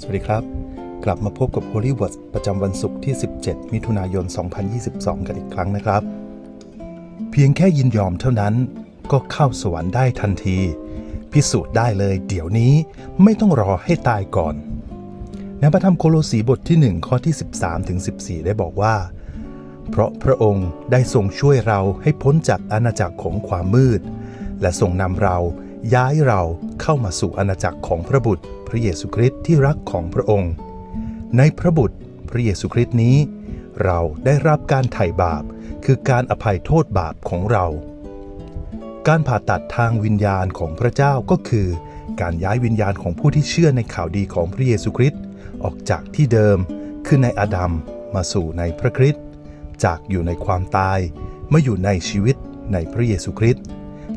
สวัสดีครับ กลับมาพบกับ Holy w o r d ประจำวันศุกร์ที่ 17 มิถุนายน 2022 กันอีกครั้งนะครับ เพียงแค่ยินยอมเท่านั้นก็เข้าสวรรค์ได้ทันที พิสูจน์ได้เลยเดี๋ยวนี้ไม่ต้องรอให้ตายก่อนในพระธรรมโคโลสีบทที่ 1 ข้อที่ 13ถึง14 ได้บอกว่า เพราะพระองค์ได้ทรงช่วยเราให้พ้นจากอาณาจักรของความมืด และทรงนำเรา ย้ายเราเข้ามาสู่อาณาจักรของพระบุตร พระเยซูคริสต์ที่รักของพระองค์ ในพระบุตรพระเยซูคริสต์นี้ เราได้รับการไถ่บาป คือการอภัยโทษบาปของเรา การผ่าตัดทางวิญญาณของพระเจ้าก็คือ การย้ายวิญญาณของผู้ที่เชื่อในข่าวดีของพระเยซูคริสต์ออกจากที่เดิม คือในอาดัมมาสู่ในพระคริสต์จากอยู่ในความตายมาอยู่ในชีวิตในพระเยซูคริสต์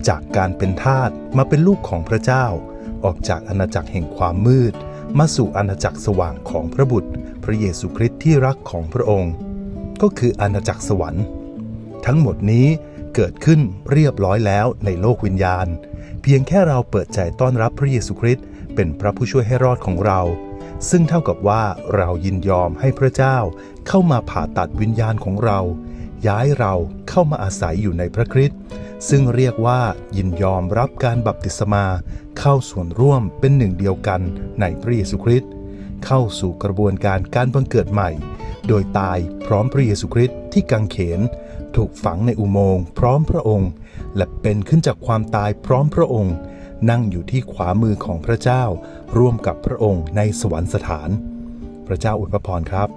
จากการเป็นทาสมาเป็นลูกของพระเจ้า ออกจากอาณาจักรแห่งความมืด มาสู่อาณาจักรสว่างของพระบุตร พระเยซูคริสต์ที่รักของพระองค์ ก็คืออาณาจักรสวรรค์ ทั้งหมดนี้เกิดขึ้นเรียบร้อยแล้วในโลกวิญญาณ เพียงแค่เราเปิดใจต้อนรับพระเยซูคริสต์เป็นพระผู้ช่วยให้รอดของเรา ซึ่งเท่ากับว่าเรายินยอมให้พระเจ้าเข้ามาผ่าตัดวิญญาณของเรา ย้ายเราเข้ามาอาศัยอยู่ในพระคริสต์ซึ่งเรียกว่ายินยอมรับการบัพติศมาเข้าส่วนร่วมเป็นหนึ่งเดียวกันในพระเยซูคริสต์เข้าสู่กระบวนการการบังเกิดใหม่ โดยตายพร้อมพระเยซูคริสต์ที่กังเขน ถูกฝังในอุโมงค์พร้อมพระองค์ และเป็นขึ้นจากความตายพร้อมพระองค์ นั่งอยู่ที่ขวามือของพระเจ้า ร่วมกับพระองค์ในสวรรคสถาน พระเจ้าอวยพระพรครับ